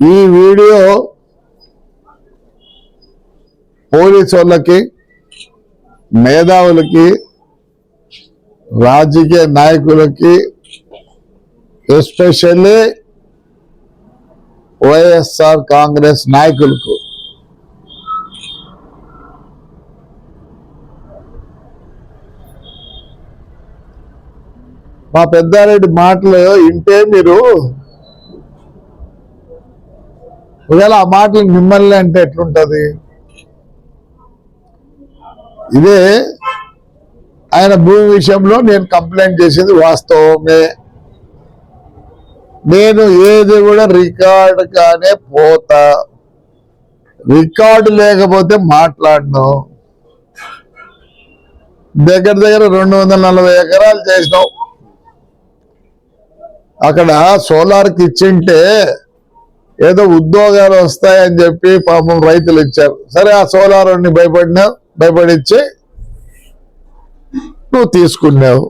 ఈ video police వాళ్ళకి మేధావులకి రాజకీయ నాయకులకి ఎస్పెషల్లీ వైఎస్ఆర్ కాంగ్రెస్ నాయకులకు మా పెద్దారెడ్డి మాటలు ఇంటే మీరు ఒకవేళ ఆ మాటలు మిమ్మల్ని అంటే ఎట్లుంటుంది? ఇదే ఆయన భూమి విషయంలో నేను కంప్లైంట్ చేసింది వాస్తవమే. నేను ఏది కూడా రికార్డు కానే పోతా. రికార్డు లేకపోతే మాట్లాడను. దగ్గర దగ్గర రెండు వందల నలభై ఎకరాలు చేసినావు అక్కడ సోలార్కి ఇచ్చింటే ఏదో ఉద్యోగాలు వస్తాయని చెప్పి పాపం రైతులు ఇచ్చారు. సరే ఆ సోలార్ని భయపడినావు భయపడిచ్చి నువ్వు తీసుకున్నావు.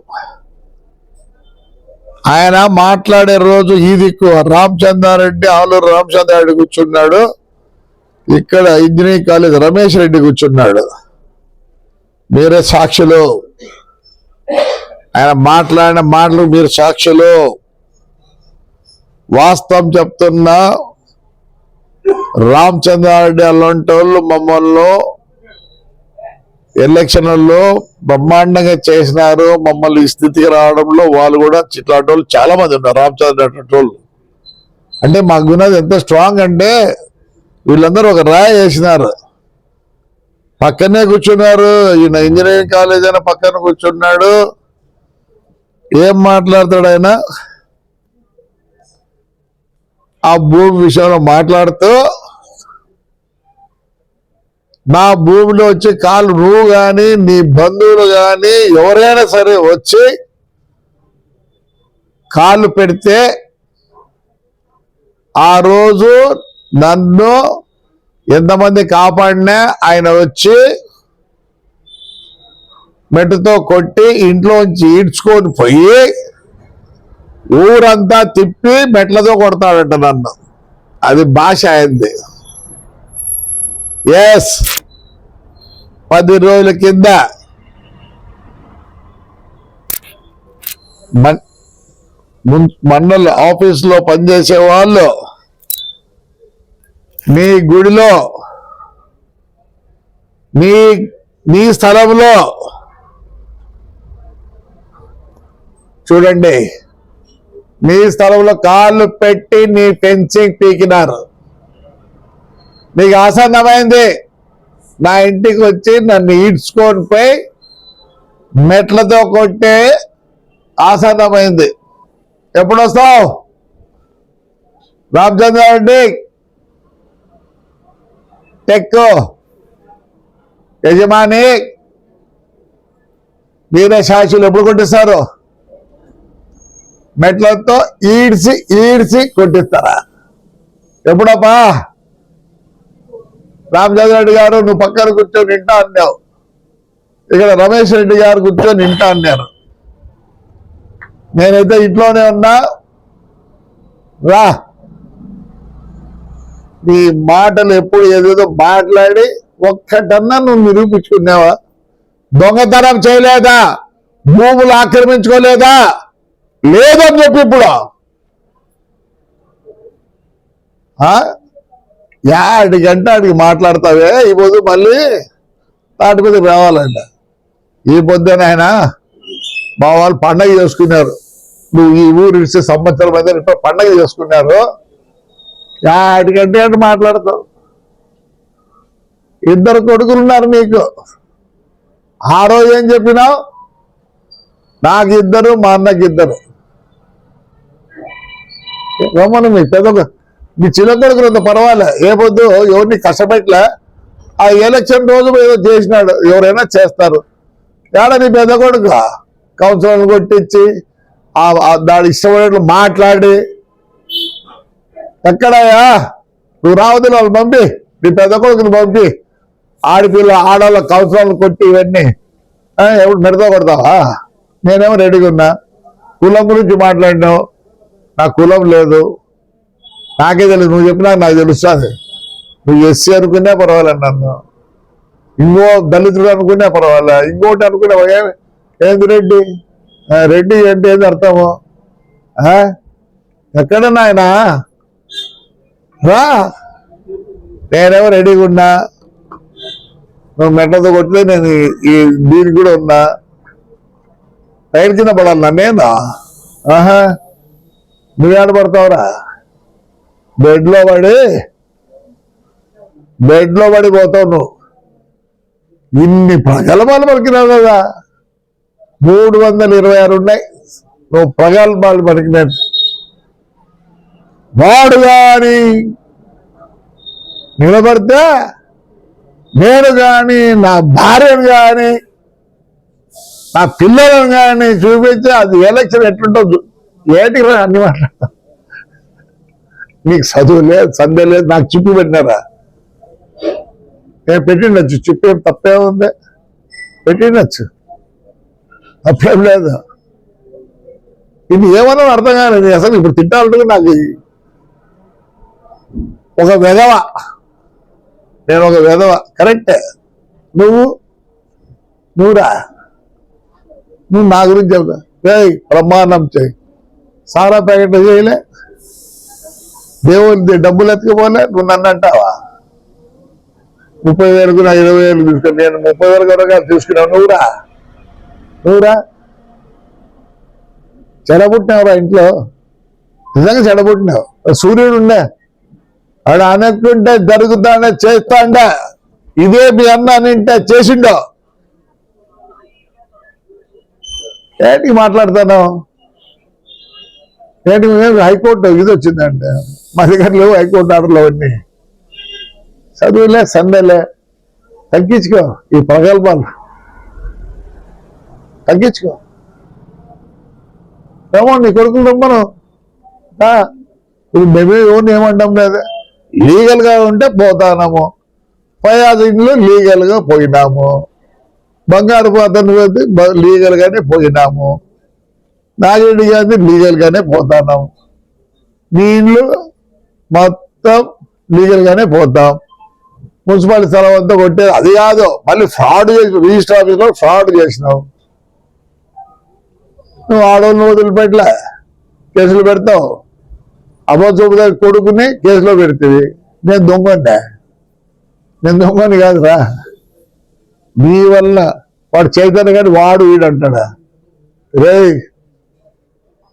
ఆయన మాట్లాడే రోజు ఈ దిక్కు రామచంద్రారెడ్డి ఆలూరు రామచంద్రారెడ్డి కూర్చున్నాడు. ఇక్కడ ఇంజనీరింగ్ కాలేజ్ రమేష్ రెడ్డి కూర్చున్నాడు. మీరే సాక్షులు. ఆయన మాట్లాడిన మాటలు మీరు సాక్షులు. వాస్తవం చెప్తున్నా రామచంద్రారెడ్డి అలాంటి వాళ్ళు మమ్మల్ని ఎలక్షన్లలో బ్రహ్మాండంగా చేసినారు. మమ్మల్ని ఈ స్థితికి రావడంలో వాళ్ళు కూడా ఇట్లాంటి వాళ్ళు చాలా మంది ఉన్నారు. రామచంద్ర వాళ్ళు. అంటే మా గుణది ఎంత స్ట్రాంగ్ అంటే వీళ్ళందరూ ఒక రాయి వేసినారు. పక్కనే కూర్చున్నారు. ఈయన ఇంజనీరింగ్ కాలేజ్ అయినా పక్కన కూర్చున్నాడు. ఏం మాట్లాడతాడు ఆయన? ఆ భూమి విషయంలో మాట్లాడుతూ నా భూమిలో వచ్చి కాలు నువ్వు కానీ నీ బంధువులు కానీ ఎవరైనా సరే వచ్చి కాళ్ళు పెడితే ఆ రోజు నన్ను ఎంతమంది కాపాడినా ఆయన వచ్చి మెట్టుతో కొట్టి ఇంట్లోంచి ఈడ్చుకొని పోయి ఊరంతా తిప్పి మెట్లతో కొడతాడంట నన్ను. అది భాష అయింది. ఎస్ పది రోజుల కింద. మన్- మండల ఆఫీస్లో పనిచేసే వాళ్ళు మీ గుడిలో మీ మీ స్థలంలో చూడండి మీ స్థలంలో కాళ్ళు పెట్టి నీ ఫెన్సింగ్ పీకినారు. మీకు ఆసన్నమైంది నా ఇంటికి వచ్చి నన్ను ఈడ్చుకొని పోయి మెట్లతో కొట్టే ఆసన్నమైంది ఎప్పుడు వస్తావు రామచంద్రారెడ్డి టెక్కు యజమాని మీరే సాక్షులు ఎప్పుడు కొట్టిస్తారు? మెట్లతో ఈడ్చి ఈడ్చి కొట్టిస్తారా? ఎప్పుడప్పా? రామచంద్ర రెడ్డి గారు నువ్వు పక్కన కూర్చొని వింటా అన్నావు. ఇక్కడ రమేష్ రెడ్డి గారు కూర్చొని ఇంటా అన్నారు. నేనైతే ఇంట్లోనే ఉన్నా. రా. నీ మాటలు ఎప్పుడు ఏదేదో మాట్లాడి ఒక్కటన్నా నువ్వు నిరూపించుకున్నావా? దొంగతనం చేయలేదా? భూములు ఆక్రమించుకోలేదా? లేదని చెప్పి ఇప్పుడు. ఆ? యాడి గంట ఆడికి మాట్లాడతావే? ఈ పొద్దు మళ్ళీ తాటి మీద రావాలంట. ఈ పొద్దున ఆయన మా వాళ్ళు పండగ చేసుకున్నారు. నువ్వు ఈ ఊరు ఇచ్చే సంవత్సరం అయితే ఇప్పుడు పండగ చేసుకున్నారు. యాడి గంట అంటే మాట్లాడతావు? ఇద్దరు కొడుకులు ఉన్నారు మీకు. ఆ రోజు ఏం చెప్పినావు? నాకు ఇద్దరు మా అన్నకి ఇద్దరు రమ్మను మీ పెద్ద మీ చిన్న కొడుకులు పర్వాలే. ఏ పొద్దు ఎవరిని కష్టపెట్టలే. ఆ ఎలక్షన్ రోజు ఏదో చేసినాడు. ఎవరైనా చేస్తారు. ఏడా నీ పెద్ద కొడుకు? కౌన్సిలర్ కొట్టించి దాని ఇష్టమైనట్లు మాట్లాడి. ఎక్కడయ్యా? నువ్వు రావద్దు వాళ్ళు పంపి. నీ పెద్ద కొడుకుని పంపి. ఆడపిల్ల ఆడవాళ్ళ కౌన్సిలర్లు కొట్టి ఇవన్నీ. ఎవరు మెడతో కొడతావా? నేనేమో రెడీగా ఉన్నా. కులం గురించి మాట్లాడినావు. నా కులం లేదు. నాకే తెలుసు నువ్వు చెప్పినా నాకు తెలుస్తుంది నువ్వు ఎస్సీ అనుకున్నా పర్వాలేదు నన్ను. ఇంకో దళితుడు అనుకున్నా పర్వాలే ఇంకోటి అనుకున్నా ఏంది రెడ్డి? రెడ్డి అంటే ఏంది అర్థము? ఎక్కడ నాయనా రా. నేనేమో రెడీగా ఉన్నా. నువ్వు మెట్లతో కొట్టితే నేను ఈ- దీనికి కూడా ఉన్నా. టైర్ కింద పడాలి నన్నేనా ఆహా. నువ్వు ఆడపడతావురా బెడ్లో పడి బెడ్లో పడిపోతావు నువ్వు. ఇన్ని ప్రగల్భాలు పలికినావు కదా. మూడు వందల ఇరవై ఆరు ఉన్నాయి. నువ్వు ప్రగల్భాలు పలికినట్టు వాడు కానీ నిలబడితే నేను కానీ నా భార్యను కానీ నా పిల్లలను కానీ చూపించి అది ఎలక్షన్ ఎట్లుంటుంది ఏంటి రా అన్ని మాట్లాడతాను నీకు చదువు లేదు సందే లేదు నాకు చిప్పు పెట్టినారా? నేను పెట్టిండొచ్చు చిప్పు ఏం తప్పే ఉంది. పెట్టిండొచ్చు. తప్పేం లేదు. ఇది ఏమన్నా అర్థం కాలేదు అసలు ఇప్పుడు తిట్టాలంటే నాకు ఒక వెధవ. నేను ఒక వెధవ కరెక్టే. నువ్వు నువ్వురా. నువ్వు నా గురించి చెప్తా బ్రహ్మాండం చేయి. సారా ప్యాకెట్ చేయలే దేవుడి డబ్బులు ఎత్తుకుపోలే నువ్వు నన్ను అంటావా? ముప్పై వేలకు నా ఇరవై వేలు తీసుకుని నేను ముప్పై వేల వరకు తీసుకున్నావు నువ్వురా నువ్వురా చెడబుట్టినావురా ఇంట్లో. నిజంగా చెడబుట్టినావు. సూర్యుడు ఉండే. ఆడ అనుకుంటే జరుగుతానే చేస్తాండే. ఇదే మీ అన్న నింటే చేసిండో. ఏంటి మాట్లాడతాను ఏంటి హైకోర్టు ఇది వచ్చిందంటే? మా హైకోర్టు ఆర్డర్లు అవన్నీ చదువులే సందేలే. తగ్గించుకో ఈ ప్రగల్భాలు తగ్గించుకో. ఏమో నీ కొడుకులు రమ్మను. ఇప్పుడు మేమే ఎవరిని ఏమంటాం లేదు? లీగల్గా ఉంటే పోతానము. ఫయాజ్ ఇంట్లో లీగల్గా పోయినాము. బంగారు పాత్రను పోతే లీగల్గానే పోయినాము. నాగరెడ్డి గారిని లీగల్గానే గానే పోతాం మీ మొత్తం లీగల్ గానే పోతాం. మున్సిపాలిటీ స్థలం అంతా కొట్టేది అది కాదు మళ్ళీ ఫ్రాడ్ చేసి రిజిస్టర్ ఆఫీస్లో ఫ్రాడ్ చేసినావు నువ్వు ఆడవాళ్ళని వదిలిపెట్టలే కేసులు పెడతావు. అబద్ధ కొడుకుని కేసులో పెడుతుంది. నేను దొంగంటే నేను దొంగని కాదురా. నీ వల్ల వాడు చైతన్య కానీ వాడు వీడు అంటాడా రే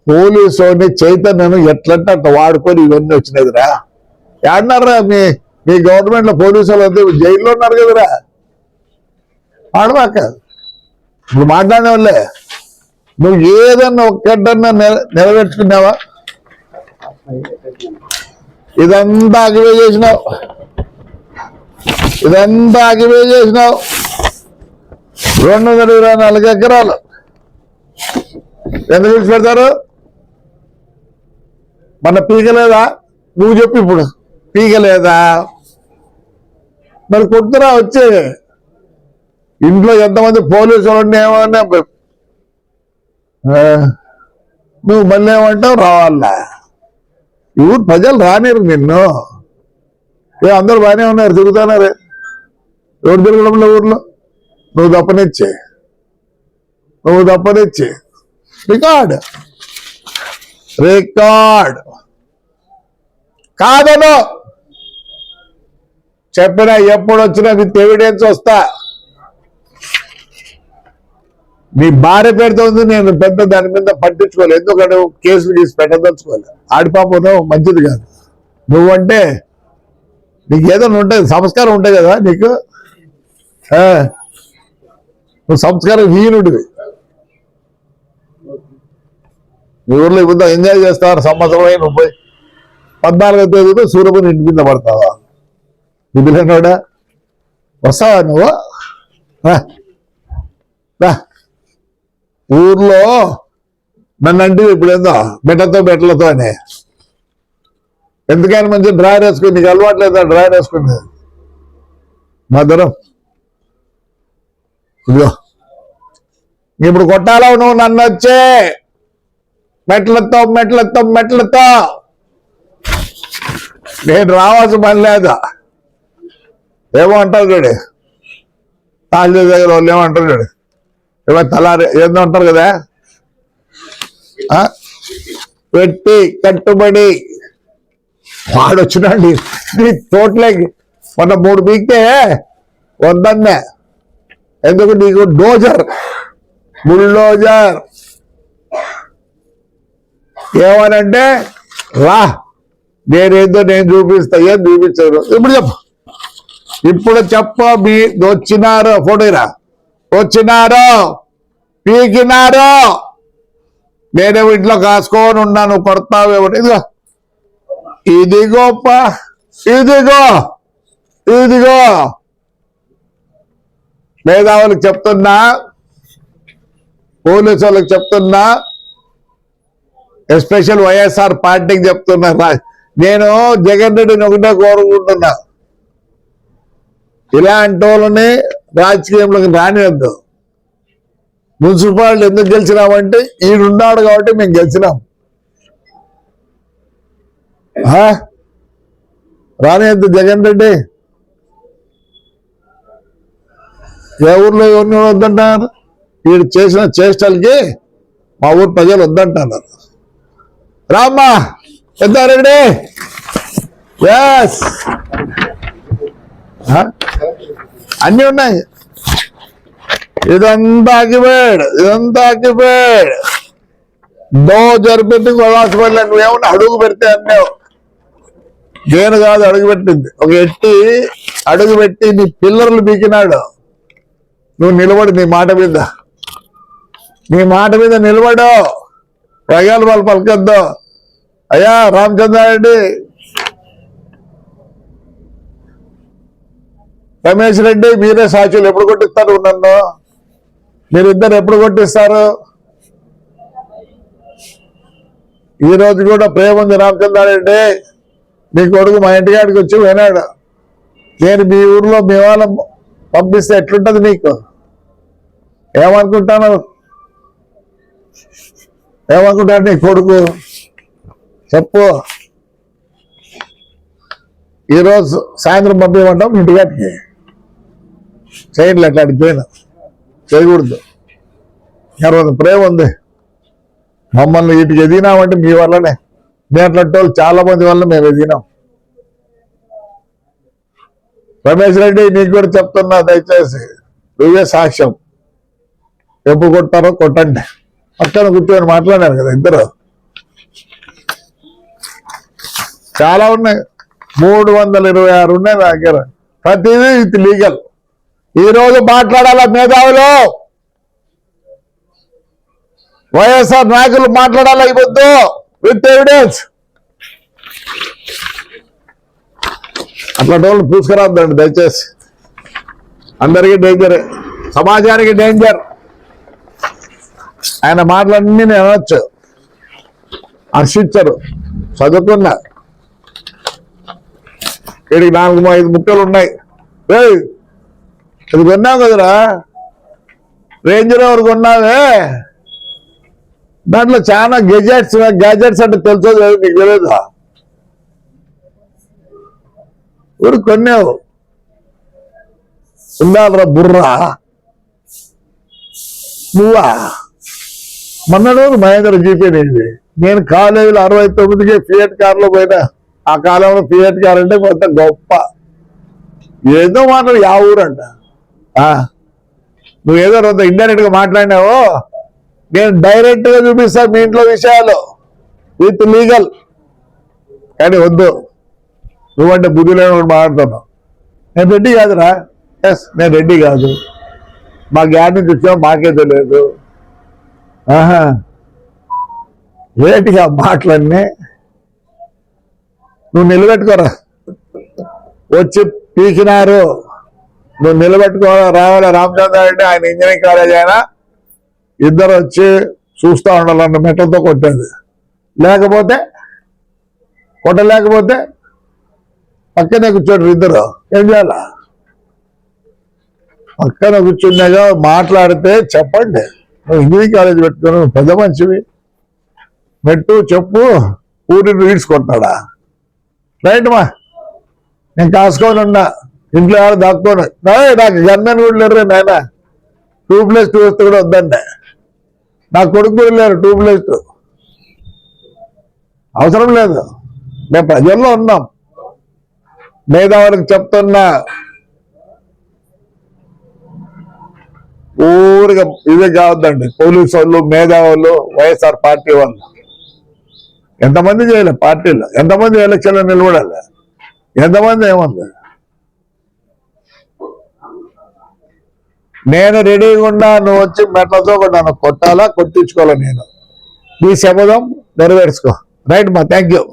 పోలీసు చైతన్యను ఎట్లంటే అట్లా వాడుకొని ఇవన్నీ వచ్చినదిరా ఏడన్నారా మీ మీ గవర్నమెంట్లో పోలీసు వాళ్ళు జైల్లో ఉన్నారు కదరా. ఆడవాక. ఇప్పుడు మాట్లాడే వాళ్ళే నువ్వు ఏదన్నా ఒక్కడన్నా నెల నిలబెట్టుకున్నావా ఇదంతా ఆగివే చేసినావు. ఇదంతా అగివే చేసినావు. రెండు వందల ఇరవై నాలుగు ఎకరాలు. ఎందుకు విడిచి మన పీకలేదా నువ్వు చెప్పు ఇప్పుడు. పీకలేదా మరి కొడుతురా వచ్చే. ఇంట్లో ఎంతమంది పోలీసులు ఉండి నువ్వు మళ్ళీ ఏమంటావు? రావాలా? ఇప్పుడు ప్రజలు రానిరు నిన్ను. ఏ అందరు బాగానే ఉన్నారు తిరుగుతున్నారు. ఎవరు తిరగడంలో ఊర్లో? నువ్వు తప్పనిచ్చే. నువ్వు తప్పనిచ్చే. రికార్డ్. రికార్డ్. కాదను. చెప్పిన ఎప్పుడు వచ్చినా విత్ ఎవిడెన్స్ వస్తా. మీ భార్య పేరుతో ఉంది నేను పెద్ద దాని మీద పట్టించుకోలేదు ఎందుకంటే కేసులు తీసి పెట్టదలుచుకోలేదు ఆడిపాపను మంచిది కాదు. నువ్వంటే నీకు ఏదైనా ఉంటుంది సంస్కారం ఉంటుంది కదా నీకు? నువ్వు సంస్కారం హీనుడివి. మీ ఊర్లో ఇప్పుడు ఎంజాయ్ చేస్తారు? సంవత్సరమైన ముప్పై పద్నాలుగో తేదీతో సూర్యపుని ఇంటి కింద పడతావా? నిధులనోడా వస్తావా నువ్వు? ఊర్లో నన్ను అంటే ఇప్పుడు ఏందో? బెట్టతో బెట్టలతో అని. ఎందుకని మంచి డ్రాయర్ వేసుకుని నీకు అలవాట్లేదా డ్రాయర్ వేసుకునేది మధురం ఇదిగో. ఇప్పుడు కొట్టాలా నువ్వు నన్ను వచ్చే. మెట్లతో మెట్లతో మెట్లతో. నేను రావాల్సిన పని లేదా? ఏమో అంటారు చూడు? తాళ్ళ దగ్గర వాళ్ళు ఏమంటారు చూడు? ఏమో తలారి ఏందో అంటారు కదా? ఆ? పెట్టి కట్టుబడి. వాడు వచ్చినండి. నీ తోటలోకి మొన్న మూడు పీకితే వద్దన్నే ఎందుకు నీకు డోజర్? బుల్డోజర్. ఏమనంటే రా నేనేందో నేను చూపిస్తా ఏం చూపించారు ఇప్పుడు చెప్పు. ఇప్పుడు చెప్ప మీ వచ్చినారు ఫోటోరా వచ్చినారు పీకినారు నేనేమో ఇంట్లో కాసుకొని ఉన్నాను కొడతావేమో. ఇదిగో. ఇదిగోప్ప ఇదిగో ఇదిగో. మేధావులకు చెప్తున్నా పోలీసు వాళ్ళకి చెప్తున్నా ఎస్పెషల్ వైఎస్ఆర్ పార్టీకి చెప్తున్నా నేను జగన్ రెడ్డిని ఒకటే కోరుకుంటున్నా. ఇలాంటి వాళ్ళని రాజకీయంలోకి రానివద్దు మున్సిపాలిటీ ఎందుకు గెలిచినామంటే ఈయనున్నాడు కాబట్టి మేము గెలిచినాం. రానివద్దు జగన్ రెడ్డి. ఏ ఊర్లో ఎవరిని వద్దంటారు? వీడు చేసిన చేష్టలకి మా ఊరు ప్రజలు వద్దంటున్నారు. రామ్మా పెద్దారెడ్డి ఎస్ అన్ని ఉన్నాయి. ఇదంతా ఆగిపోయాడు ఇదంతా ఆగిపోయాడు దో జరిపెట్టి హాస్పిటల్ నువ్వేమన్నా అడుగు పెడితే అన్నావు నేను కాదు అడుగు పెట్టింది. ఒక ఎట్టి అడుగు పెట్టి నీ పిల్లర్లు బీకినాడు నువ్వు నిలబడు నీ మాట మీద. నీ మాట మీద నిలబడు. ప్రగాలు వాళ్ళు పలకద్దు. అయ్యా రామచంద్రారెడ్డి. రమేష్ రెడ్డి మీరే సాక్షులు. ఎప్పుడు కొట్టిస్తారు నన్ను? మీరిద్దరు ఎప్పుడు కొట్టిస్తారు? ఈ రోజు కూడా ప్రేమ ఉంది రామచంద్రారెడ్డి. మీ కొడుకు మా ఇంటికాడికి వచ్చి వినాడు నేను మీ ఊర్లో మీ వాళ్ళ పంపిస్తే ఎట్లుంటది నీకు? ఏమనుకుంటాను? ఏమనుకుంటాడు నీ కొడుకు? చెప్పు. ఈరోజు సాయంత్రం పంపించమంటాం ఇంటికాటికి చేయట్లే అట్లాంటి పోయిన చేయకూడదు. తర్వాత ప్రేమ ఉంది. మమ్మల్ని ఇటు ఎదిగినామంటే మీ వల్లనే. మీ అట్లాంటి వాళ్ళు చాలా మంది వల్ల మేము ఎదిగినాం. రమేష్ రెడ్డి నీకు కూడా చెప్తున్నా దయచేసి నువ్వే సాక్ష్యం. ఎప్పుడు కొట్టారో కొట్టండి. పక్కన కూర్చొని మాట్లాడారు కదా ఇద్దరు. చాలా ఉన్నాయి. మూడు వందల ఇరవై ఆరు ఉన్నాయి నా దగ్గర. ప్రతిదీ ఇది లీగల్. ఈ రోజు మాట్లాడాల మేధావులు? వైఎస్ఆర్ నాయకులు మాట్లాడాలి ఇవ్వద్దు విత్ ఎవిడెన్స్ అట్లా డోళ్ళు పూసుకురాద్దండి దయచేసి. అందరికీ డేంజర్ సమాజానికి డేంజర్ ఆయన మాటలన్నీ నేను అనొచ్చు హర్షించరు. చదువుకున్నా. ఇక్కడికి నాలుగు ఐదు ముక్కలు ఉన్నాయి. ఏయ్, ఇది కొన్నావు కదరా? రేంజ్ రోవర్ కొన్నావే? దాంట్లో చాలా గెజెట్స్ గ్యాజెట్స్ అంటే తెలుసో లేదు నీకు తెలియదా ఊరు కొన్నావు? ఉండాలరా బుర్రా. నువ్వా? మొన్న రోజు మహేంద్ర జీపీ అనేది నేను కాలేజీలో అరవై తొమ్మిదికి ఫియట్ కార్లో పోయినా. ఆ కాలంలో ఫియట్ కార్ అంటే కొంత గొప్ప. ఏదో మాట్లాడు యా ఊరంట. ఆ, నువ్వు ఏదో కొంత ఇండైరెక్ట్గా మాట్లాడినావు? నేను డైరెక్ట్గా చూపిస్తా మీ ఇంట్లో విషయాలు. విత్ లీగల్ కానీ వద్దు. నువ్వంటే బుద్ధి లేని మాట్లాడుతున్నావు. నేను రెడ్డి కాదురా. ఎస్ నేను రెడ్డి కాదు. మా గ్యాడ్ నుంచి వచ్చావు మాకే తెలియదు. ఆహా. ఏంటిగా మాటలన్నీ? నువ్వు నిలబెట్టుకోరా. వచ్చి పీకినారు. నువ్వు నిలబెట్టుకోవాలా రావాలా. రామచంద్రారెడ్డి ఆయన ఇంజనీరింగ్ కాలేజ్ అయినా ఇద్దరు వచ్చి చూస్తా ఉండాలన్న మెట్టతో కొట్టేది. లేకపోతే కొట్టలేకపోతే పక్కనే కూర్చోండి ఇద్దరు. ఏం చేయాలా? పక్కన కూర్చున్నాగా మాట్లాడితే చెప్పండి. నువ్వు ఇంజనీరింగ్ కాలేజ్ పెట్టుకుని పెద్ద మనిషివి. మెట్టు చెప్పు ఊరిని ఈడ్చుకుంటాడా రైట్ మా. నేను కాసుకోనున్నా ఉన్నా. ఇంట్లో ఎవరు దాక్కోను నాకు గన్మెన్ కూడా లేరు నాయన. టూ ప్లస్ టూ వస్తే కూడా వద్దండి నా కొడుకు కూడా లేరు టూ ప్లస్ టూ. అవసరం లేదు. మేము ప్రజల్లో ఉన్నాం. మేధావులకు చెప్తున్నా. ఊరిగా ఇదే కావద్దండి. పోలీసు వాళ్ళు మేధావులు వైఎస్ఆర్ పార్టీ వాళ్ళు. ఎంతమంది చేయలే పార్టీలో? ఎంతమంది ఎలక్షన్లో నిలబడాలి? ఎంతమంది ఏముంది? నేను రెడీగా ఉన్నా నువ్వు వచ్చి మెట్లతో నన్ను కొట్టాలా కొట్టించుకోవాలా నేను? నీ శపథం నెరవేర్చుకో. రైట్ మా థ్యాంక్ యూ.